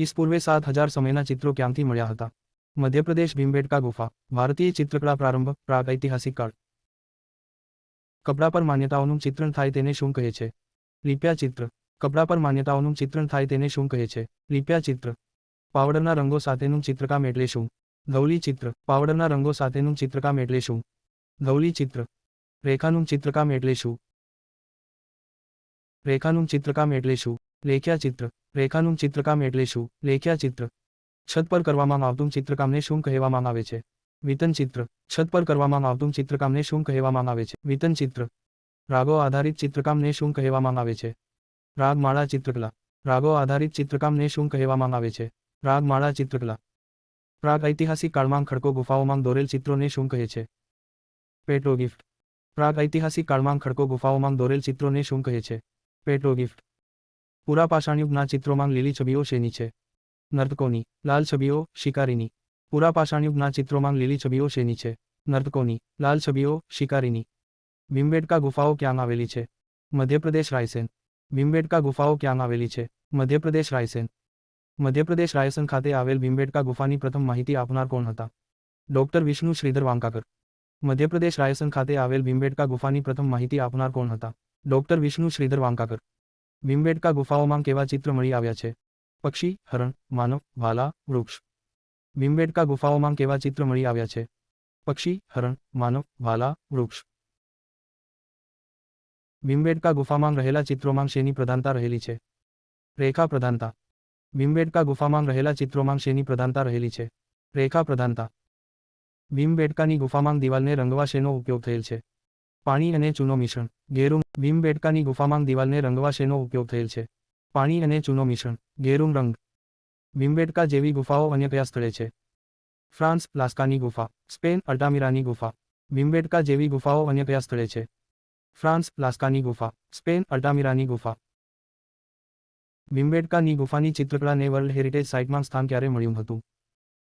ઈસપૂર્વે સાત હજાર સમયના ચિત્રો ક્યાંથી મળ્યા હતા? મધ્યપ્રદેશ, ભીમબેટકા, ગુફા. ભારતીય ચિત્રકળા પ્રારંભ, પ્રાગ ઐતિહાસિક કાળ. કપડા પર માન્યતાઓનું ચિત્રણ થાય તેને શું કહે છે? રીપ્યા ચિત્ર. કપડા પર માન્યતાઓનું ચિત્રણ થાય તેને શું કહે છે? રીપ્યા ચિત્ર. પાવડરના રંગો સાથેનું ચિત્રકામ એટલે શું? ધૌલી ચિત્ર. પાવડરના રંગો સાથેનું ચિત્રકામ એટલે શું? ધૌલી ચિત્ર. રેખાનું ચિત્રકામ એટલે શું? રેખાનું ચિત્રકામ એટલે શું? લેખ્યા ચિત્ર રેખાનું ચિત્રકામ એટલે શું? રેખ્યાચિત્ર. છત પર કરવામાં આવતું ચિત્રકામને શું કહેવામાં આવે છે? વિતન ચિત્ર છત પર કરવામાં આવતું ચિત્રકામને શું કહેવામાં આવે છે? વિતન ચિત્ર રાગો આધારિત ચિત્રકામને શું કહેવામાં આવે છે? રાગમાળા ચિત્રકલા. રાગો આધારિત ચિત્રકામને શું કહેવામાં આવે છે? રાગમાળા ચિત્રકલા. પ્રાગ ઐતિહાસિક કાળમાં ખડકો ગુફાઓમાં દોરેલ ચિત્રોને શું કહે છે? પેટ્રોગિફ્ટ. પ્રાગ ઐતિહાસિક કાળમાં ખડકો ગુફાઓમાં દોરેલ ચિત્રોને શું કહે છે? પેટ્રોગિફ્ટ. પુરા પાષાણયુગના ચિત્રોમાં લીલી છબીઓ શેની છે? નર્તકોની. લાલ છબીઓ, શિકારીની. પુરાપાષાણયુગના ચિત્રોમાં લીલી છબીઓ શેની છે? નર્તકોની. લાલ છબીઓ, શિકારીની. ભીમબેટકા ગુફાઓ ક્યાં આવેલી છે? મધ્યપ્રદેશ રાયસેન. ભીમબેટકા ગુફાઓ ક્યાં આવેલી છે? મધ્યપ્રદેશ રાયસેન. મધ્યપ્રદેશ રાયસન ખાતે આવેલ ભીમબેટકા ગુફાની પ્રથમ માહિતી આપનાર કોણ હતા? ડોક્ટર વિષ્ણુ શ્રીધર વાંકાકર. મધ્યપ્રદેશ રાયસન ખાતે આવેલ ભીમબેટકા ગુફાની પ્રથમ માહિતી આપનાર કોણ હતા? ડોક્ટર વિષ્ણુ શ્રીધર વાંકાકર. ભીમબેટકા ગુફાઓમાં કેવા ચિત્ર મળી આવ્યા છે? પક્ષી, હરણ, માનવ, વાલા, વૃક્ષ. ભીમબેટકા ગુફાઓમાં કેવા ચિત્ર મળી આવ્યા છે? પક્ષી, હરણ, માનવ, વાલા, વૃક્ષ. ભીમબેટકા ગુફામાં રહેલા ચિત્રોમાં શેની પ્રધાનતા રહેલી છે? રેખા પ્રધાનતા. ભીમબેટકા ગુફામાં રહેલા ચિત્રોમાં શેની પ્રધાનતા રહેલી છે? રેખા પ્રધાનતા. ભીમબેટકાની ગુફામાં દિવાલને રંગવા શેનો ઉપયોગ થયેલ છે? પાણી અને ચૂનો મિશ્રણ. ગેરુમ ભીમબેટકાની ગુફામાં દિવાલને રંગવા શેનો ઉપયોગ થયેલ છે? પાણી અને ચૂનો મિશ્રણ. ગેરુમ રંગ. ભીમબેટકા જેવી ગુફાઓ અન્ય કયા સ્થળે છે. ફ્રાન્સ, લાસ્કાની ગુફા. સ્પેન, અલ્ટામિરાની ગુફા. ભીમબેટકા જેવી ગુફાઓ અન્ય કયા સ્થળે છે. ફ્રાન્સ, લાસ્કાની ગુફા. સ્પેન, અલ્ટામિરાની ગુફા. ભીમબેટકાની ગુફાની ચિત્રકળાને વર્લ્ડ હેરિટેજ સાઇટમાં સ્થાન ક્યારે મળ્યું હતું?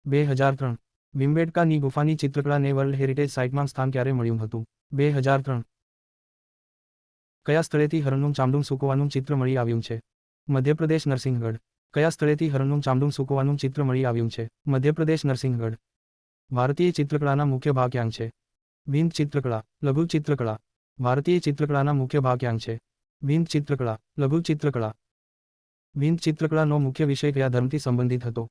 બે હજાર ત્રણ. ભીમબેટકાની ગુફાની ચિત્રકળાને વર્લ્ડ હેરિટેજ સાઇટમાં સ્થાન ક્યારે મળ્યું હતું? બે હજાર ત્રણ. કયા સ્થળેથી હરણનું ચામડું સૂકવાનું ચિત્ર મળી આવ્યું છે? મધ્યપ્રદેશ નરસિંહગઢ. કયા સ્થળેથી હરણનું ચામડું સૂકવાનું ચિત્ર મળી આવ્યું છે? મધ્યપ્રદેશ નરસિંહગઢ. ભારતીય ચિત્રકળાના મુખ્ય ભાગ ક્યાં છે? ભીંત ચિત્રકળા, લઘુ ચિત્રકળા. ભારતીય ચિત્રકળાના મુખ્ય ભાગ ક્યાં છે? ભીંત ચિત્રકળા, લઘુ ચિત્રકળા. ભીંત ચિત્રકળાનો મુખ્ય વિષય કયા ધર્મથી સંબંધિત હતો?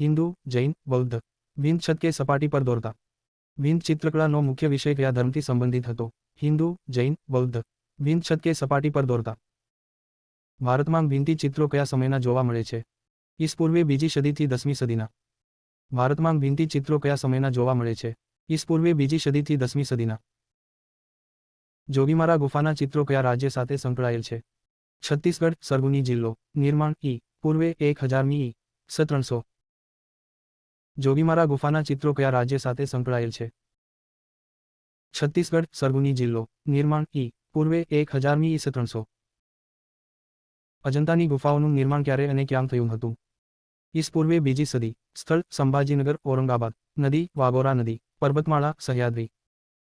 હિન્દુ, જૈન, બૌદ્ધ. ભીંત છત કે સપાટી પર દોરતા. ભીંત ચિત્રકળાનો મુખ્ય વિષય કયા ધર્મથી સંબંધિત હતો? હિન્દુ, જૈન, બૌદ્ધ. ભીંત છત કે સપાટી પર દોરતા. ભારતમાં ભીંતી ચિત્રો કયા સમયના જોવા મળે છે? ઈસપૂર્વે બીજી સદીથી દસમી સદીના. ભારતમાં ભીંતી ચિત્રો કયા સમયના જોવા મળે છે? ઈસ પૂર્વે બીજી સદીથી દસમી સદીના. જોગીમારા ગુફાના ચિત્રો કયા રાજ્ય સાથે સંકળાયેલ છે? છત્તીસગઢ, સરગુની જિલ્લો. નિર્માણ ઈ. પૂર્વે એક હજારમી ઈ સત્રણસો. જોગીમારા ગુફાના ચિત્રો કયા રાજ્ય સાથે સંકળાયેલ છે? છત્તીસગઢ, સરગુની જિલ્લો, નિર્માણ ઈ, પૂર્વે એક હજારમી ઈસ ત્રણસો અજંતાની ગુફાઓનું નિર્માણ ક્યારે અને ક્યાં થયું હતું? ઈસ પૂર્વે બીજી સદી, સ્થળ, સંભાજીનગર, ઔરંગાબાદ, નદી, વાગોરા નદી, પર્વતમાળા, સહ્યાદ્રી.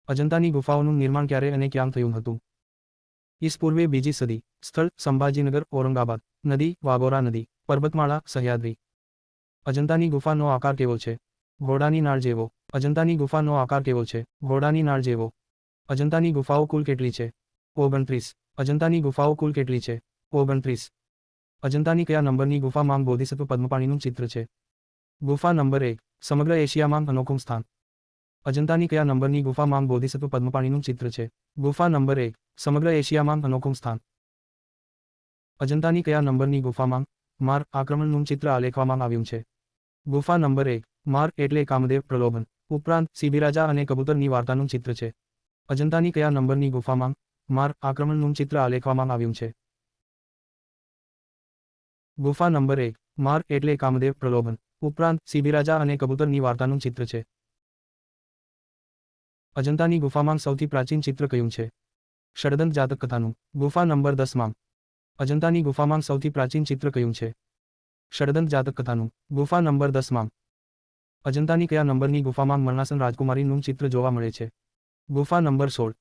અજંતાની ગુફાઓનું નિર્માણ ક્યારે અને ક્યાં થયું હતું? ઈસ પૂર્વે બીજી સદી, સ્થળ, સંભાજીનગર, ઔરંગાબાદ, નદી, વાગોરા નદી, પર્વતમાળા, સહ્યાદ્રી. અજંતાની ગુફાનો આકાર કેવો છે? ઘોડાની નાળ જેવો. અજંતાની ગુફાનો આકાર કેવો છે? ઘોડાની નાળ જેવો. અજંતાની ગુફાઓ કુલ કેટલી છે? ઓગણત્રીસ. અજંતાની ગુફાઓ કુલ કેટલી છે? ઓગણત્રીસ. અજંતાની કયા નંબરની ગુફામાં બોધિસત્વ પદ્મપાણીનું ચિત્ર છે? ગુફા નંબર એક. સમગ્ર એશિયામાં અનોખું સ્થાન. અજંતાની કયા નંબરની ગુફામાં બોધિસત્વ પદ્મપાણીનું ચિત્ર છે? ગુફા નંબર એક. સમગ્ર એશિયામાં અનોખું સ્થાન. અજંતાની કયા નંબરની ગુફામાં માર આક્રમણનું ચિત્ર આલેખવામાં આવ્યું છે? ગુફા નંબર એક, માર્ગ એટલે કામદેવ પ્રલોભન. ઉપરાંત સિબિરાજા અને કબૂતરની વાર્તાનું ચિત્ર છે. અજંતાની કયા નંબરની ગુફામાં માર્ગ આક્રમણનું ચિત્ર આલેખવામાં આવ્યું છે? ગુફા નંબર એક, માર્ગ એટલે કામદેવ પ્રલોભન. ઉપરાંત સિબિરાજા અને કબૂતરની વાર્તાનું ચિત્ર છે. અજંતાની ગુફામાં સૌથી પ્રાચીન ચિત્ર કયું છે? ષડદંત જાતક કથાનું. ગુફા નંબર દસમાં. અજંતાની ગુફામાં સૌથી પ્રાચીન ચિત્ર કયું છે? ષડદંત જાતક કથાનું. ગુફા નંબર દસમાં અજંતાની કયા નંબરની ગુફામાં મરણાસન રાજકુમારીનું ચિત્ર જોવા મળે છે? ગુફા નંબર સોળ.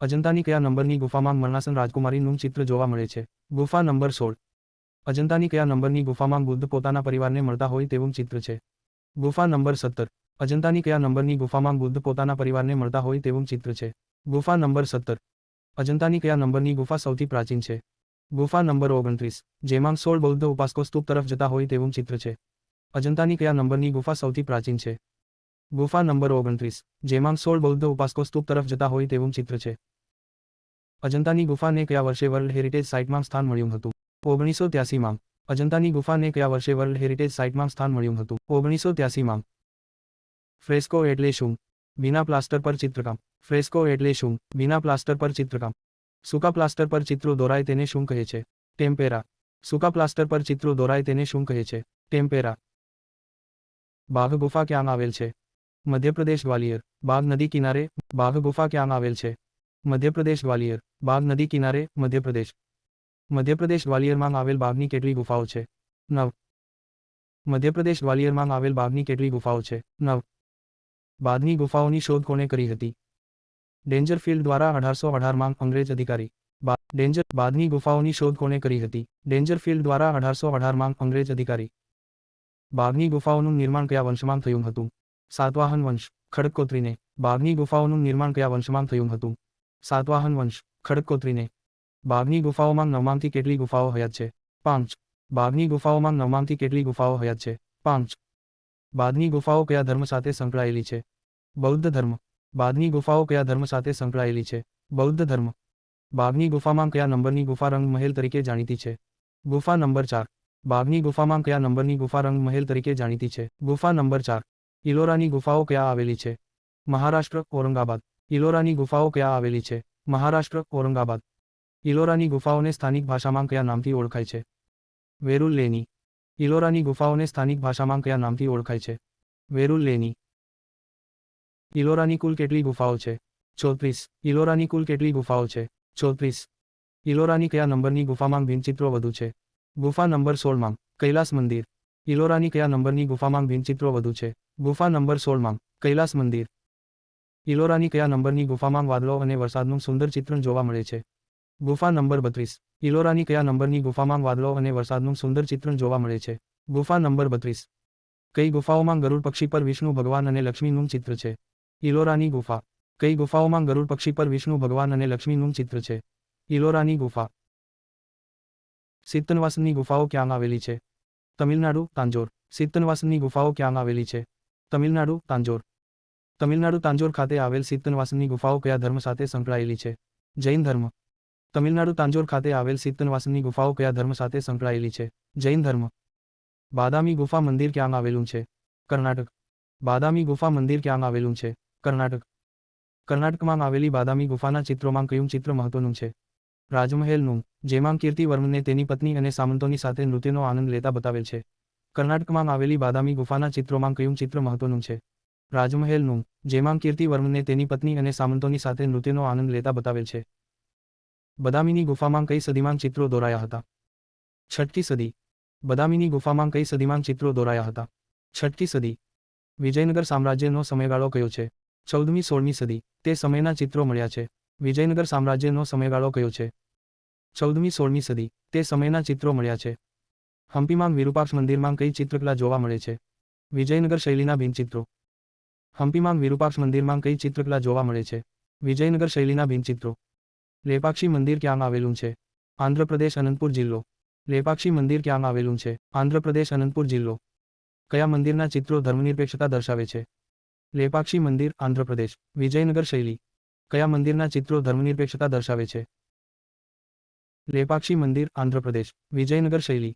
અજંતાની કયા નંબરની ગુફામાં મરણાસન રાજકુમારીનું ચિત્ર જોવા મળે છે? ગુફા નંબર સોળ. અજંતાની કયા નંબરની ગુફામાં બુદ્ધ પોતાના પરિવારને મળતા હોય તેવું ચિત્ર છે? ગુફા નંબર સત્તર. અજંતાની કયા નંબરની ગુફામાં બુદ્ધ પોતાના પરિવારને મળતા હોય તેવું ચિત્ર છે? ગુફા નંબર સત્તર. અજંતાની કયા નંબરની ગુફા સૌથી પ્રાચીન છે? ગુફા નંબર ઓગણત્રીસ, જેમાં સોળ બૌદ્ધ ઉપાસકો સ્તૂપ તરફ જતા હોય તેવું ચિત્ર છે. અજંતાની કયા નંબરની ગુફા સૌથી પ્રાચીન છે. ગુફા નંબર ઓગણત્રીસ, જેમાં સોળ બૌદ્ધ ઉપાસકો સ્તૂપ તરફ જતા હોય તેવું ચિત્ર છે. અજંતાની ગુફાને કયા વર્ષે વર્લ્ડ હેરિટેજ સાઇટમાં સ્થાન મળ્યું હતું? ઓગણીસો ત્યાસીમાં, અજંતાની ગુફાને કયા વર્ષે વર્લ્ડ હેરિટેજ સાઇટમાં સ્થાન મળ્યું હતું? ઓગણીસો ત્યાસીમાં. ફ્રેસ્કો એટલે શું? બિના પ્લાસ્ટર પર ચિત્રકામ. ફ્રેસ્કો એટલે શું? બિના પ્લાસ્ટર પર ચિત્રકામ. સૂકા પ્લાસ્ટર પર ચિત્રો દોરાય તેને શું કહે છે? ટેમ્પેરા. સૂકા પ્લાસ્ટર પર ચિત્રો દોરાય તેને શું કહે છે? ટેમ્પેરા. બાઘ ગુફા ક્યાં આવેલ છે? મધ્યપ્રદેશ ગ્વાલિયર. બાઘ નદી કિનારે, બાઘ ગુફા ક્યાં આવેલ છે? મધ્યપ્રદેશ ગ્વાલિયર. બાઘ નદી કિનારે, મધ્યપ્રદેશ. મધ્યપ્રદેશ ગ્વાલિયરમાં આવેલ બાઘની કેટલી ગુફાઓ છે? નવ. મધ્યપ્રદેશ ગ્વાલિયરમાં આવેલ બાઘની કેટલી ગુફાઓ છે? નવ. બાદની ગુફાઓની શોધ કોણે કરી હતી? ડેન્જરફિલ્ડ દ્વારા અઢારસો અઢારમાં અંગ્રેજ અધિકારી ડેન્જર બાદની ગુફાઓની શોધ કોણે કરી હતી. ડેન્જરફિલ્ડ દ્વારા અઢારસો અઢારમાં અંગ્રેજ અધિકારી બાગની ગુફાઓનું નિર્માણ કયા વંશમાં થયું હતું? સાતવાહન વંશ ખડકોત્રીને બાગની ગુફાઓનું નિર્માણ કયા વંશમાં થયું હતું? સાતવાહન વંશ ખડકોત્રીને બાગની ગુફાઓમાં નવમાંથી કેટલી ગુફાઓ હયાત છે? પાંચ. બાગની ગુફાઓમાં નવમાંથી કેટલી ગુફાઓ હયાત છે? પાંચ. બાદની ગુફાઓ કયા ધર્મ સાથે સંકળાયેલી છે? બૌદ્ધ ધર્મ બાદની ગુફાઓ કયા ધર્મ સાથે સંકળાયેલી છે? બૌદ્ધ ધર્મ. બાગની ગુફામાં કયા નંબરની ગુફા રંગ મહેલ તરીકે જાણીતી છે? ગુફા નંબર ચાર. બાગની ગુફામાં કયા નંબરની ગુફા રંગ મહેલ તરીકે જાણીતી છે? ગુફા નંબર ચાર. ઇલોરાની ગુફાઓ ક્યાં આવેલી છે? મહારાષ્ટ્ર, ઔરંગાબાદ. ઇલોરાની ગુફાઓ ક્યાં આવેલી છે? મહારાષ્ટ્ર, ઔરંગાબાદ. ઇલોરાની ગુફાઓને સ્થાનિક ભાષામાં કયા નામથી ઓળખાય છે? વેરુલ લેની ઇલોરાની ગુફાઓને સ્થાનિક ભાષામાં કયા નામથી ઓળખાય છે? વેરુલ લેની ઇલોરાની કુલ કેટલી ગુફાઓ છે? ચોત્રીસ. ઇલોરાની કુલ કેટલી ગુફાઓ છે? ચોત્રીસ. ઇલોરાની કયા નંબરની ગુફામાં ભીંતચિત્રો વધુ છે? ગુફા નંબર સોળમાં. કૈલાસ મંદિર. ઇલોરાની કયા નંબરની ગુફામાં ભિનચિત્રો વધુ છે? ગુફા નંબર સોળમાં. કૈલાસ મંદિર. ઇલોરાની કયા નંબરની ગુફામાં વાદળો અને વરસાદનું સુંદર ચિત્રણ જોવા મળે છે? ગુફા નંબર બત્રીસ. ઇલોરાની કયા નંબરની ગુફામાં વાદળો અને વરસાદનું સુંદર ચિત્રણ જોવા મળે છે? ગુફા નંબર બત્રીસ. કઈ ગુફાઓમાં ગરુડ પક્ષી પર વિષ્ણુ ભગવાન અને લક્ષ્મીનું ચિત્ર છે? ઇલોરાની ગુફા. કઈ ગુફાઓમાં ગરુડ પક્ષી પર વિષ્ણુ, ભગવાન અને લક્ષ્મીનું ચિત્ર છે? ઇલોરાની ગુફા. સિત્તનવાસનની ગુફાઓ ક્યાં આવેલી છે? તમિલનાડુ, તાંજોર. સિત્તનવાસનની ગુફાઓ ક્યાં આવેલી છે? તમિલનાડુ, તાંજોર. તમિલનાડુ, તાંજોર ખાતે આવેલ સિત્તનવાસનની ગુફાઓ કયા ધર્મ સાથે સંકળાયેલી છે? જૈન ધર્મ. તમિલનાડુ, તાંજોર ખાતે આવેલ સિત્તનવાસનની ગુફાઓ કયા ધર્મ સાથે સંકળાયેલી છે? જૈન ધર્મ. બાદામી ગુફા મંદિર ક્યાં આવેલું છે? કર્ણાટક. બાદામી ગુફા મંદિર ક્યાં આવેલું છે? કર્ણાટક. કર્ણાટકમાં આવેલી બાદામી ગુફાના ચિત્રોમાં કયું ચિત્ર મહત્વનું છે? રાજમહેલનું, જેમાં કીર્તિવર્મને તેની પત્ની અને સામંતોની સાથે નૃત્યનો આનંદ લેતા બતાવેલ છે. કર્ણાટકમાં આવેલી બાદામી ગુફાના ચિત્રોમાં કયું ચિત્ર મહત્વનું છે? રાજમહેલનું, જેમાં કીર્તિવર્મને તેની પત્ની અને સામંતોની સાથે નૃત્યનો આનંદ લેતા બતાવેલ છે. બદામીની ગુફામાં કઈ સદીમાં ચિત્રો દોરાયા હતા? છઠ્ઠી સદી. બદામીની ગુફામાં કઈ સદીમાં ચિત્રો દોરાયા હતા? છઠ્ઠી સદી. વિજયનગર સામ્રાજ્યનો સમયગાળો કયો છે? ચૌદમી, સોળમી સદી, તે સમયના ચિત્રો મળ્યા છે. વિજયનગર સામ્રાજ્યનો સમયગાળો કયો છે? ચૌદમી, સોળમી સદી, તે સમયના ચિત્રો મળ્યા છે. હમ્પીમાં વિરૂપાક્ષ મંદિરમાં કઈ ચિત્રકલા જોવા મળે છે? વિજયનગર શૈલીના ભીંતચિત્રો હમ્પીમાં વિરૂપાક્ષ મંદિરમાં કઈ ચિત્રકલા જોવા મળે છે? વિજયનગર શૈલીના ભીંતચિત્રો લેપાક્ષી મંદિર ક્યાં આવેલું છે? આંધ્રપ્રદેશ, અનંતપુર જિલ્લો. લેપાક્ષી મંદિર ક્યાં આવેલું છે? આંધ્રપ્રદેશ, અનંતપુર જિલ્લો. કયા મંદિરના ચિત્રો ધર્મનિરપેક્ષતા દર્શાવે છે? લેપાક્ષી મંદિર આંધ્રપ્રદેશ વિજયનગર શૈલી. કયા મંદિરના ચિત્રો ધર્મનિરપેક્ષતા દર્શાવે છે? લેપાક્ષી મંદિર આંધ્રપ્રદેશ વિજયનગર શૈલી.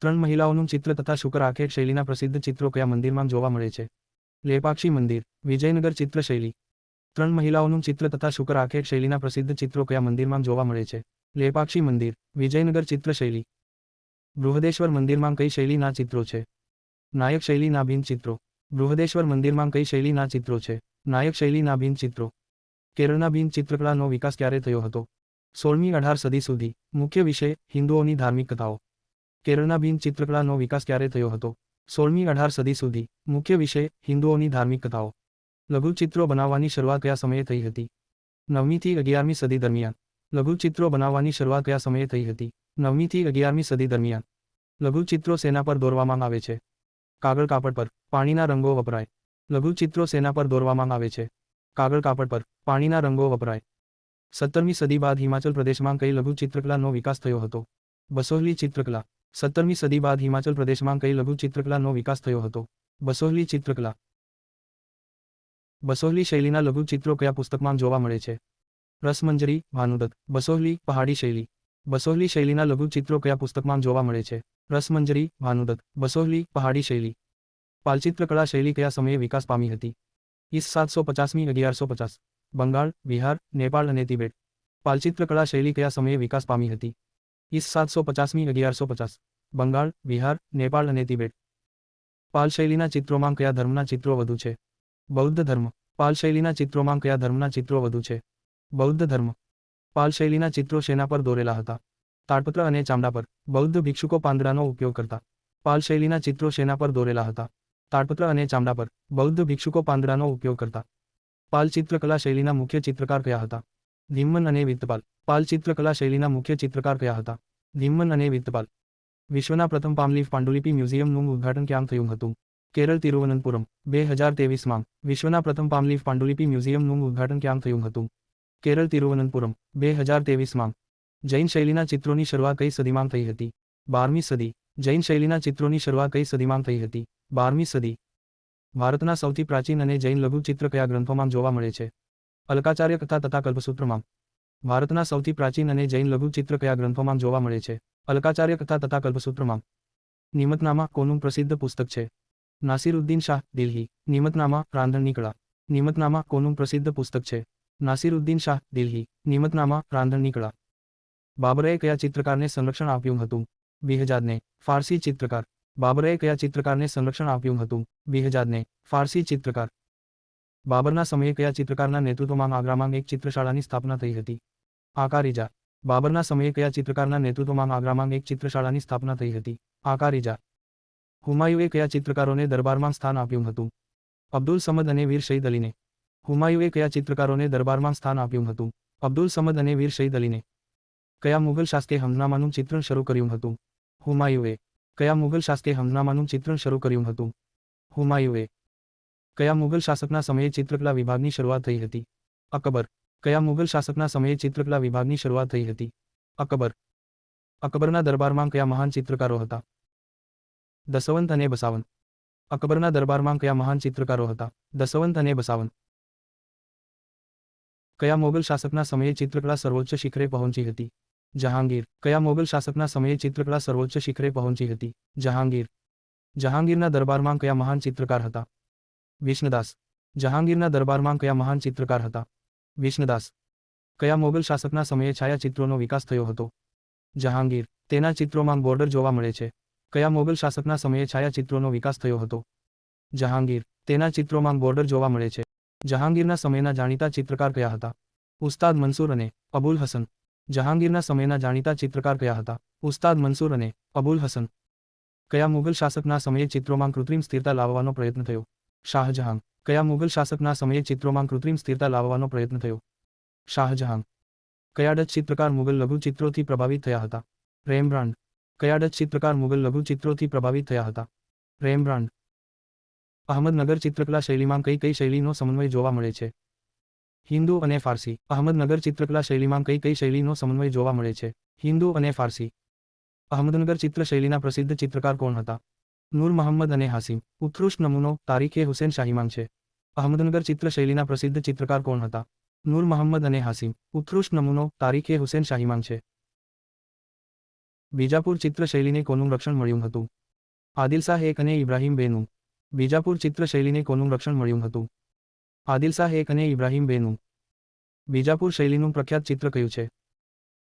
ત્રણ મહિલાઓનું ચિત્ર તથા શુકર આખેટ શૈલીના પ્રસિદ્ધ ચિત્રો કયા મંદિરમાં જોવા મળે છે? લેપાક્ષી મંદિર, વિજયનગર ચિત્ર શૈલી. ત્રણ મહિલાઓનું ચિત્ર તથા શુકર આખેટ શૈલીના પ્રસિદ્ધ ચિત્રો કયા મંદિરમાં જોવા મળે છે? લેપાક્ષી મંદિર, વિજયનગર ચિત્ર શૈલી. બૃહદેશ્વર મંદિરમાં કઈ શૈલીના ચિત્રો છે? નાયક શૈલીના ભિન્ન ચિત્રો. બૃહદેશ્વર મંદિરમાં કઈ શૈલીના ચિત્રો છે? નાયક શૈલીના ભિન્ન ચિત્રો. કેરળના ભિન્ન ચિત્રકલાનો વિકાસ ક્યારે થયો હતો? સોળમી અઢાર સદી સુધી. મુખ્ય વિષય, હિન્દુઓની ધાર્મિક કથાઓ. કેરળના ભિન્ન ચિત્રકલાનો વિકાસ ક્યારે થયો હતો? સોળમી અઢાર સદી સુધી. મુખ્ય વિષય, હિન્દુઓની ધાર્મિક કથાઓ. લઘુચિત્રો બનાવવાની શરૂઆત કયા સમયે થઈ હતી? નવમીથી અગિયારમી સદી દરમિયાન. લઘુચિત્રો બનાવવાની શરૂઆત કયા સમયે થઈ હતી? નવમીથી અગિયારમી સદી દરમિયાન. લઘુચિત્રો સેના પર દોરવામાં આવે છે. કાગળ કાપડ પર. પાણીના રંગો વપરાય. લઘુચિત્રો સેના પર દોરવામાં આવે છે. કાગળ કાપડ પર પાણીના રંગો વપરાય. સત્તરમી સદી બાદ હિમાચલ પ્રદેશમાં કઈ લઘુ ચિત્રકલાનો વિકાસ થયો હતો? બસોહલી ચિત્રકલા. સત્તરમી સદી બાદ હિમાચલ પ્રદેશમાં કઈ લઘુ ચિત્રકલાનો વિકાસ થયો હતો? બસોહલી ચિત્રકલા. બસોહલી શૈલીના લઘુ ચિત્રો કયા પુસ્તકમાં જોવા મળે છે? રસમંજરી, ભાનુદત્ત. બસોહલી પહાડી શૈલી. બસોહલી શૈલીના લઘુ ચિત્રો કયા પુસ્તકમાં જોવા મળે છે? રસમંજરી, ભાનુદત્ત. બસોહલી પહાડી શૈલી. પાલચિત્રકળા શૈલી કયા સમયે વિકાસ પામી હતી? ઈસ સાતસો પચાસમી, અગિયારસો પચાસ. બંગાળ, બિહાર, નેપાળ અને તિબેટ. પાલચિત્રકળા શૈલી કયા સમયે વિકાસ પામી હતી? ઈસ સાતસો પચાસમી, અગિયારસો પચાસ. બંગાળ, બિહાર, નેપાળ અને તિબેટ. પાલ શૈલીના ચિત્રોમાં કયા ધર્મના ચિત્રો વધુ છે? બૌદ્ધ ધર્મ. પાલશૈલીના ચિત્રોમાં કયા ધર્મના ચિત્રો વધુ છે? બૌદ્ધ ધર્મ. પાલ શૈલીના ચિત્રો શેના પર દોરેલા હતા? તાડપત્ર અને ચામડા પર. બૌદ્ધ ભિક્ષુકો પાંદડાનો ઉપયોગ કરતા. પાલ શૈલીના ચિત્રો શેના પર દોરેલા હતા? તાડપત્ર અને ચામડા પર બૌદ્ધ ભિક્ષુકો પાંદડાનો ઉપયોગ કરતા. પાલ ચિત્રકલા શૈલીના મુખ્ય ચિત્રકાર કયા હતા? ધીમ્મન અને વિત્તપાલ. પાલ ચિત્રકલા શૈલીના મુખ્ય ચિત્રકાર કયા હતા? ધીમ્મન અને વિત્તપાલ. વિશ્વના પ્રથમ પામલીફ પાંડુલિપી મ્યુઝિયમનું ઉદ્ઘાટન ક્યાં થયું હતું? કેરળ તિરુવનંતપુરમ. બે હજાર તેવીસમાં વિશ્વના પ્રથમ પામલીફ પાંડુલિપી મ્યુઝિયમનું ઉદ્ઘાટન ક્યાં થયું હતું? કેરળ તિરુવનંતપુરમ. બે હજાર તેવીસમાં જૈન શૈલીના ચિત્રોની શરૂઆત કઈ સદીમાં થઈ હતી? બારમી સદી. જૈન શૈલીના ચિત્રોની શરૂઆત કઈ સદીમાં થઈ હતી? બારમી સદી. ભારતના સૌથી પ્રાચીન અને જૈન લઘુચિત્ર કયા ગ્રંથોમાં જોવા મળે છે. અલકાચાર્ય કથા તથા કલ્પસૂત્રમાં. ભારતના સૌથી પ્રાચીન અને જૈન લઘુચિત્ર કયા ગ્રંથોમાં જોવા મળે છે. અલકાચાર્ય કથા તથા કલ્પસૂત્રમાં. નિમતનામા કોનું પ્રસિદ્ધ પુસ્તક છે? નાસિરુદ્દીન શાહ, દિલ્હી. નિમતનામા રાંધણની કળા નિમતનામા કોનું પ્રસિદ્ધ પુસ્તક છે? નાસિરુદ્દીન શાહ, દિલ્હી. નિમતનામા રાંધણની કળા બાબરે કયા ચિત્રકારને સંરક્ષણ આપ્યું હતું? બિહજાદને ફારસી ચિત્રકાર. બાબરે કયા ચિત્રકારને સંરક્ષણ આપ્યું હતું? બિહજાદને ફારસી ચિત્રકાર. બાબરના સમયે કયા ચિત્રકારના નેતૃત્વમાં આગ્રામાં એક ચિત્રશાળાની સ્થાપના થઈ હતી? આકારીજા. બાબરના સમયે કયા ચિત્રકારના નેતૃત્વમાં આગ્રામાં એક ચિત્રશાળાની સ્થાપના થઈ હતી? આકારીજા. હુમાયુએ કયા ચિત્રકારોને દરબારમાં સ્થાન આપ્યું હતું? અબ્દુલ સમદ અને વીર શહીદ અલીને. હુમાયુએ કયા ચિત્રકારોને દરબારમાં સ્થાન આપ્યું હતું? અબ્દુલ સમદ અને વીર શહીદ અલીને. કયા મુઘલ શાસકે હમનામાનું ચિત્રણ શરૂ કર્યું હતું? હુમાયુએ. કયા મુઘલ શાસકે હમનામાનું ચિત્રણ શરૂ કર્યું હતું? હુમાયુએ. કયા મુઘલ શાસકના સમયે ચિત્રકલા વિભાગની શરૂઆત થઈ હતી? અકબર. કયા મુઘલ શાસકના સમયે ચિત્રકલા વિભાગની શરૂઆત થઈ હતી? અકબર. અકબરના દરબારમાં કયા મહાન ચિત્રકારો હતા? દસવંત અને બસાવંત. અકબરના દરબારમાં કયા મહાન ચિત્રકારો હતા? દસવંત અને બસાવંત. કયા મોગલ શાસકના સમયે ચિત્રકલા સર્વોચ્ચ શિખરે પહોંચી હતી? જહાંગીર. કયા મોગલ શાસકના સમયે ચિત્રકળા સર્વોચ્ચ શિખરે પહોંચી હતી? જહાંગીર. જહાંગીરના દરબારમાં કયા મહાન ચિત્રકાર હતા? વિષ્ણુદાસ. જહાંગીરના દરબારમાં કયા મહાન ચિત્રકાર હતા? વિષ્ણુદાસ. કયા મોગલ શાસકના સમયે છાયાચિત્રોનો વિકાસ થયો હતો? જહાંગીર. તેના ચિત્રોમાં બોર્ડર જોવા મળે છે. કયા મોગલ શાસકના સમયે છાયાચિત્રોનો વિકાસ થયો હતો? જહાંગીર. તેના ચિત્રોમાં બોર્ડર જોવા મળે છે. જહાંગીરના સમયના જાણીતા ચિત્રકાર કયા હતા? ઉસ્તાદ મન્સૂર અને અબુલ હસન. જહાંગીરના સમયના જાણીતા ચિત્રકાર કયા હતા? ઉસ્તાદ મંસૂર અને અબુલ હસન. કયા મુઘલ શાસકના સમયે ચિત્રોમાં કૃત્રિમ સ્થિરતા લાવવાનો પ્રયત્ન થયો? શાહજહાં કયા મુઘલ શાસકના સમયે ચિત્રોમાં કૃત્રિમ સ્થિરતા લાવવાનો પ્રયત્ન થયો? શાહજહાં કયા ડચ ચિત્રકાર મુઘલ લઘુચિત્રોથી પ્રભાવિત થયા હતા? રેમબ્રાન્ડ. કયા ડચ ચિત્રકાર મુઘલ લઘુચિત્રોથી પ્રભાવિત થયા હતા? રેમબ્રાન્ડ. અહમદનગર ચિત્રકલા શૈલીમાં કઈ કઈ શૈલીનો સમન્વય જોવા મળે છે? હિન્દુ અને ફારસી, અહમદનગર ચિત્રકલા શૈલીમાં કઈ કઈ શૈલીનો સમન્વય જોવા મળે છે? હિન્દુ અને ફારસી. અહમદનગર ચિત્ર શૈલીના પ્રસિદ્ધ ચિત્રકાર કોણ હતા? નૂર મહમ્મદ અને હાસિમ. ઉત્કૃષ્ટ નમૂનો, તારીખે હુસેન શાહીમાંગ છે. અહમદનગર ચિત્ર શૈલીના પ્રસિદ્ધ ચિત્રકાર કોણ હતા? નૂર મહમ્મદ અને હાસિમ. ઉત્કૃષ્ટ નમૂનો, તારીખે હુસેન શાહીમાંગ છે. બીજાપુર ચિત્ર શૈલીને કોનું રક્ષણ મળ્યું હતું? આદિલ શાહ એક અને ઇબ્રાહિમ બેનું. બીજાપુર ચિત્ર શૈલીને કોનું રક્ષણ મળ્યું હતું? આદિલશાહ એક અને ઇબ્રાહિમ બેનું બીજાપુર શૈલીનું પ્રખ્યાત ચિત્ર કયું છે?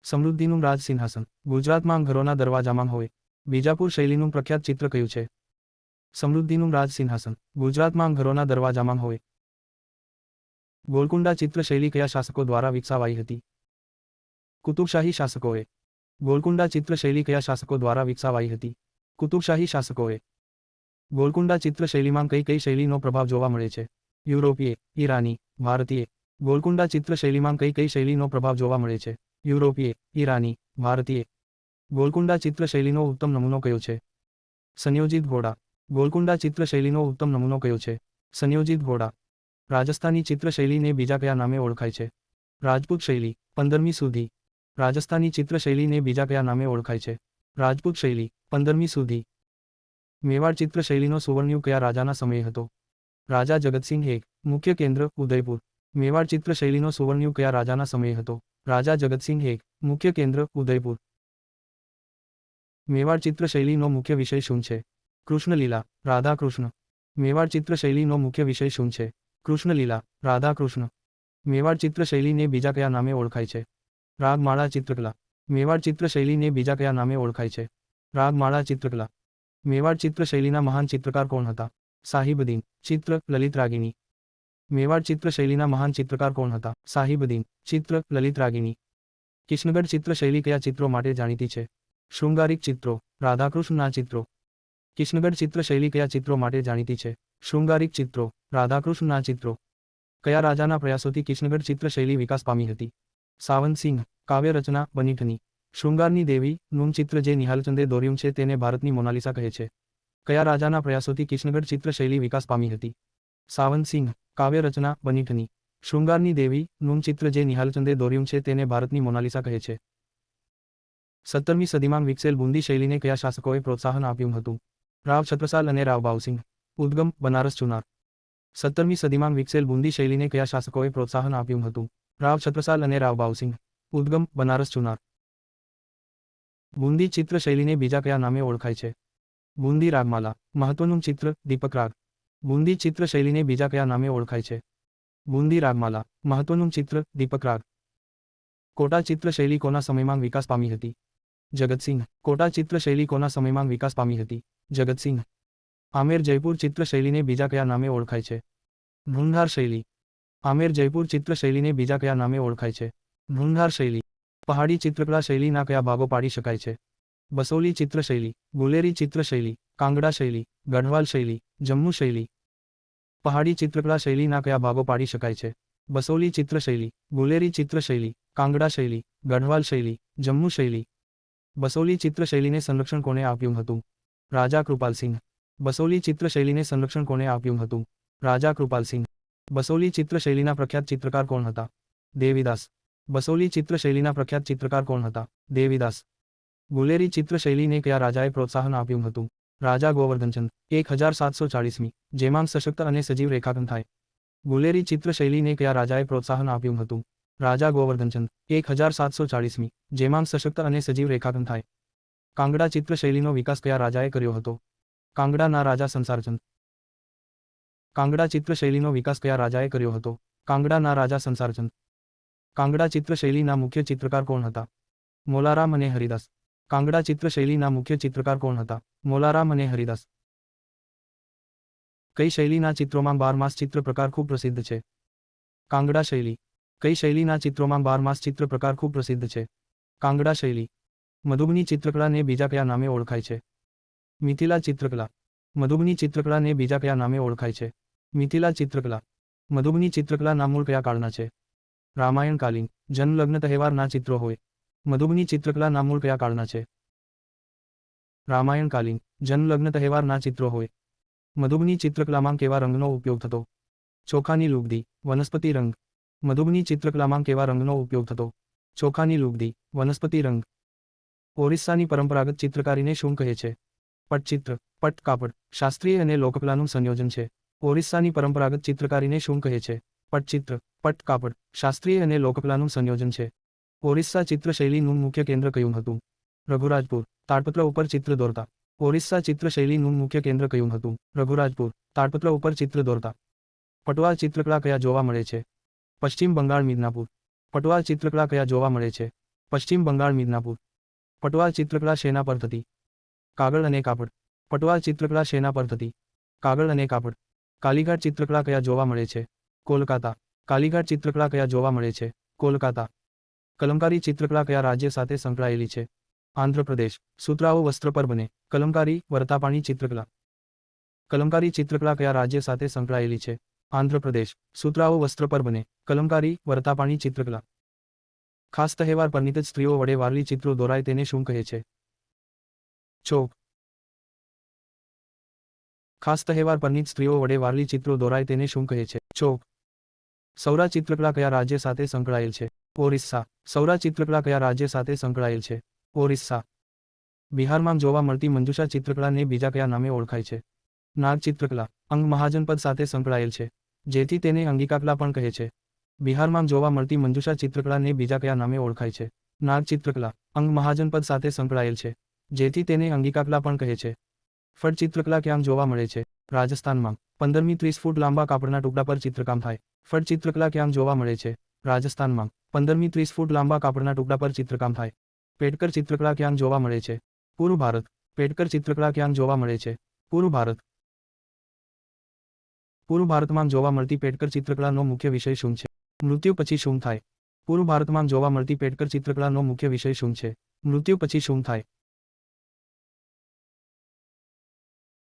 સમૃદ્ધિનું રાજ સિંહાસન, ગુજરાતમાં ઘરોના દરવાજામાં હોય, બીજાપુર શૈલીનું પ્રખ્યાત ચિત્ર કયું છે? સમૃદ્ધિનું રાજ સિંહાસન, ગુજરાતમાં ઘરોના દરવાજામાં હોય. ગોલકુંડા ચિત્ર શૈલી કયા શાસકો દ્વારા વિકસાવાઈ હતી? કુતુબશાહી શાસકોએ. ગોલકુંડા ચિત્ર શૈલી કયા શાસકો દ્વારા વિકસાવાઈ હતી? કુતુબશાહી શાસકોએ. ગોલકુંડા ચિત્ર શૈલીમાં કઈ કઈ શૈલીનો પ્રભાવ જોવા મળે છે? યુરોપીય, ઈરાની, ભારતીય, ગોલકુંડા ચિત્ર શૈલીમાં કઈ કઈ શૈલીનો પ્રભાવ જોવા મળે છે? યુરોપીય, ઈરાની, ભારતીય. ગોલકુંડા ચિત્ર શૈલીનો ઉત્તમ નમૂનો કયો છે? સંયોજિત ઘોડા. ગોલકુંડા ચિત્ર શૈલીનો ઉત્તમ નમૂનો કયો છે? સંયોજિત ઘોડા. રાજસ્થાની ચિત્રશૈલીને બીજા કયા નામે ઓળખાય છે? રાજપૂત શૈલી, પંદરમી સુધી. રાજસ્થાની ચિત્રશૈલીને બીજા કયા નામે ઓળખાય છે? રાજપૂત શૈલી, પંદરમી સુધી. મેવાડ ચિત્રશૈલીનો સુવર્ણ્યુ કયા રાજાના સમયે હતો? રાજા જગતસિંહ એક મુખ્ય કેન્દ્ર ઉદયપુર. મેવાડ ચિત્ર શૈલીનો સુવર્ણયુગ કયા રાજાના સમયે હતો? રાજા જગતસિંહ એક મુખ્ય કેન્દ્ર ઉદયપુર. મેવાડ ચિત્ર શૈલીનો મુખ્ય વિષય શું છે? કૃષ્ણલીલા રાધા કૃષ્ણ મેવાડ ચિત્ર શૈલીનો મુખ્ય વિષય શું છે? કૃષ્ણલીલા, રાધાકૃષ્ણ. મેવાડ ચિત્ર શૈલીને બીજા કયા નામે ઓળખાય છે? રાગમાળા ચિત્રકલા. મેવાડ ચિત્ર શૈલીને બીજા કયા નામે ઓળખાય છે? રાગમાળા ચિત્રકલા. મેવાડ ચિત્ર શૈલીના મહાન ચિત્રકાર કોણ હતા? સાહિબદીન, ચિત્ર લલિત રાગિણી મેવાડ ચિત્ર શૈલીના મહાન ચિત્રકાર કોણ હતા? સાહિબદીન, ચિત્ર લલિત રાગિણી કિશનગઢ ચિત્ર શૈલી કયા ચિત્રો માટે જાણીતી છે? શૃંગારિક ચિત્રો, રાધાકૃષ્ણના ચિત્રો. કિશનગઢ ચિત્ર શૈલી કયા ચિત્રો માટે જાણીતી છે? શૃંગારિક ચિત્રો, રાધાકૃષ્ણના ચિત્રો. કયા રાજાના પ્રયાસોથી કિશનગઢ ચિત્ર શૈલી વિકાસ પામી હતી? સાવંતસિંહ કાવ્ય રચના બનીઠની શૃંગારની દેવી નું ચિત્ર જે નિહાલચંદે દોર્યું છે તેને ભારતની મોનાલિસા કહે છે. કયા રાજાના પ્રયાસોથી કિશનગઢ ચિત્ર શૈલી વિકાસ પામી હતી? સાવંતસિંહ કાવ્ય રચના બનીઠની શૃંગારની દેવી નું ચિત્ર જે નિહાલચંદે દોર્યું છે તેને ભારતની મોનાલિસા કહે છે. સત્તરમી સદીમાં વિકસેલ બુંદી શૈલીને કયા શાસકોએ પ્રોત્સાહન આપ્યું હતું? રાવ છત્રસાલ અને રાવ બાવસિંહ ઉદ્ગમ, બનારસ ચુનાર. સત્તરમી સદીમાં વિકસેલ બુંદી શૈલીને કયા શાસકોએ પ્રોત્સાહન આપ્યું હતું? રાવ છત્રસાલ અને રાવ બાવસિંહ ઉદ્ગમ, બનારસ ચુનાર. બુંદી ચિત્ર શૈલીને બીજા કયા નામે ઓળખાય છે? બુંદી રાગમાલા, મહત્વનું ચિત્ર, દીપક રાગ. બુંદી ચિત્ર શૈલીને બીજા કયા નામે ઓળખાય છે? બુંદી રાગમાલા, મહત્વનું ચિત્ર, દીપક રાગ. કોટા ચિત્ર શૈલી કોના સમયમાં વિકાસ પામી હતી? જગતસિંહ, કોટા ચિત્ર શૈલી કોના સમયમાં વિકાસ પામી હતી? જગતસિંહ. આમેર જયપુર ચિત્ર શૈલીને બીજા કયા નામે ઓળખાય છે? ઢુંઢાર શૈલી. આમેર જયપુર ચિત્ર શૈલીને બીજા કયા નામે ઓળખાય છે? ઢુંઢાર શૈલી. પહાડી ચિત્રકલા શૈલીના કયા ભાગો પાડી શકાય છે? બસોલી ચિત્રશૈલી ગુલેરી ચિત્રશૈલી કાંગડા શૈલી ગઢવાલ શૈલી જમ્મુ શૈલી પહાડી ચિત્રકલા શૈલીના કયા ભાગો પાડી શકાય છે બસોલી ચિત્રશૈલી ગુલેરી ચિત્રશૈલી કાંગડા શૈલી ગઢવાલ શૈલી જમ્મુ શૈલી બસોલી ચિત્રશૈલીને સંરક્ષણ કોણે આપ્યું હતું રાજા કૃપાલસિંહ બસોલી ચિત્રશૈલીને સંરક્ષણ કોણે આપ્યું હતું રાજા કૃપાલસિંહ બસોલી ચિત્રશૈલીના પ્રખ્યાત ચિત્રકાર કોણ હતા દેવીદાસ બસોલી ચિત્રશૈલીના પ્રખ્યાત ચિત્રકાર કોણ હતા દેવીદાસ ગુલેરી ચિત્ર શૈલીને કયા રાજાએ પ્રોત્સાહન આપ્યું હતું. રાજા ગોવર્ધનચંદ, એક હજાર સાતસો ચાળીસમી, જેમાં સશક્ત અને સજીવ રેખાંકન થાય. ગુલેરી ચિત્ર શૈલીને કયા રાજાએ પ્રોત્સાહન આપ્યું હતું. રાજા ગોવર્ધનચંદ, એક હજાર સાતસો ચાળીસમી, જેમાં સશક્ત અને સજીવ રેખાંકન થાય. કાંગડા ચિત્ર શૈલીનો વિકાસ કયા રાજાએ કર્યો હતો? કાંગડાના રાજા સંસારચંદ. કાંગડા ચિત્ર શૈલીનો વિકાસ કયા રાજાએ કર્યો હતો? કાંગડાના રાજા સંસારચંદ. કાંગડા ચિત્ર શૈલીના મુખ્ય ચિત્રકાર કોણ હતા? મોલારામ અને હરિદાસ. કાંગડા ચિત્ર શૈલીના મુખ્ય ચિત્રકાર કોણ હતા? મોલારામ અને હરિદાસ. કઈ શૈલીના ચિત્રોમાં બારમાસ ચિત્ર પ્રકાર ખૂબ પ્રસિદ્ધ છે? કાંગડા શૈલી. કઈ શૈલીના ચિત્રોમાં બારમાસ ચિત્ર પ્રકાર ખૂબ પ્રસિદ્ધ છે? કાંગડા શૈલી. મધુબની ચિત્રકલાને બીજા કયા નામે ઓળખાય છે? મિથિલા ચિત્રકલા મધુબની ચિત્રકળાને બીજા કયા નામે ઓળખાય છે? મિથિલા ચિત્રકલા મધુબની ચિત્રકલાના મૂળ કયા કાળના છે? રામાયણકાલીન જન્મલગ્ન તહેવારના ચિત્રો હોય. મધુબની ચિત્રકલાના મૂળ કયા કાળના છે રામાયણકાલીન જન્મલગ્ન તહેવારના ચિત્રો હોય. મધુબની ચિત્રકલામાં કેવા રંગનો ઉપયોગ થતો? ચોખાની લુગદી, વનસ્પતિ રંગ. મધુબની ચિત્રકલામાં કેવા રંગનો ઉપયોગ થતો? ચોખાની લુગદી, વનસ્પતિ રંગ. ઓરિસ્સાની પરંપરાગત ચિત્રકારીને શું કહે છે? પટચિત્ર, પટ કાપડ, શાસ્ત્રીય અને લોકકલાનું સંયોજન છે. ઓરિસ્સાની પરંપરાગત ચિત્રકારીને શું કહે છે? પટચિત્ર, પટ કાપડ, શાસ્ત્રીય અને લોકકલાનું સંયોજન છે. ઓરિસ્સા ચિત્ર શૈલીનું મુખ્ય કેન્દ્ર કયું હતું? રઘુરાજપુર, તાડપત્ર ઉપર ચિત્ર દોરતા. ઓરિસ્સા ચિત્ર શૈલીનું મુખ્ય કેન્દ્ર કયું હતું? રઘુરાજપુર, તાડપત્ર ઉપર ચિત્ર દોરતા. પટવા ચિત્રકળા કયા જોવા મળે છે? પશ્ચિમ બંગાળ, મિદનાપુર. પટવા ચિત્રકળા કયા જોવા મળે છે? પશ્ચિમ બંગાળ, મિદનાપુર. પટવા ચિત્રકળા શેના પર થતી? કાગળ અને કાપડ. પટવા ચિત્રકળા શેના પર થતી? કાગળ અને કાપડ. કાલીઘાટ ચિત્રકળા કયા જોવા મળે છે? કોલકાતા. કાલીઘાટ ચિત્રકળા કયા જોવા મળે છે? કોલકાતા. કલમકારી ચિત્રકલા કયા રાજ્ય સાથે સંકળાયેલી છે? આંધ્રપ્રદેશ. સૂત્રાઓ વસ્ત્ર પર બને. કલમકારી વર્તાપાણી ચિત્રકલા કલમકારી ચિત્રકલા કયા રાજ્ય સાથે સંકળાયેલી છે? આંધ્રપ્રદેશ. સૂત્રાઓ વસ્ત્ર પર બને. કલમકારી વર્તાપાણી ચિત્રકલા ખાસ તહેવાર પરની જ સ્ત્રીઓ વડે વારલી ચિત્રો દોરાય તેને શું કહે છે? ચોક. ખાસ તહેવાર પરનિત સ્ત્રીઓ વડે વારલી ચિત્રો દોરાય તેને શું કહે છે? ચોક. સૌરા ચિત્રકલા કયા રાજ્ય સાથે સંકળાયેલ છે? ઓરિસ્સા, સૌરા ચિત્રકલા કયા રાજ્ય સાથે સંકળાયેલ છે? ઓરિસ્સા. બિહારમાં જોવા મળતી મંજુષા ચિત્રકલાને બીજા કયા નામે ઓળખાય છે? નાગ ચિત્રકલા અંગ મહાજનપદ સાથે સંકળાયેલ છે, જેથી તેને અંગિકાકલા પણ કહે છે. બિહારમાં જોવા મળતી મંજુષા ચિત્રકલાને બીજા કયા નામે ઓળખાય છે? નાગ ચિત્રકલા અંગ મહાજનપદ સાથે સંકળાયેલ છે, જેથી તેને અંગિકાકલા પણ કહે છે. ફળ ચિત્રકલા ક્યાં જોવા મળે છે? રાજસ્થાનમાં. પંદરમી ત્રીસ ફૂટ લાંબા કાપડના ટુકડા પર ચિત્રકામ થાય. ફળ ચિત્રકલા ક્યાં જોવા મળે છે? રાજસ્થાનમાં. પંદરમી ત્રીસ ફૂટ લાંબા કાપડના ટુકડા પર ચિત્રકામ થાય. પેટકર ચિત્રકળા ક્યાં જોવા મળે છે. પૂર્વ ભારત. પેટકર ચિત્રકળા ક્યાં જોવા મળે છે. પૂર્વ ભારત. પૂર્વ ભારતમાં જોવા મળતી પેટકર ચિત્રકળાનો મુખ્ય વિષય શું છે? મૃત્યુ પછી શું થાય? પૂર્વ ભારતમાં જોવા મળતી પેટકર ચિત્રકળાનો મુખ્ય વિષય શું છે? મૃત્યુ પછી શું થાય?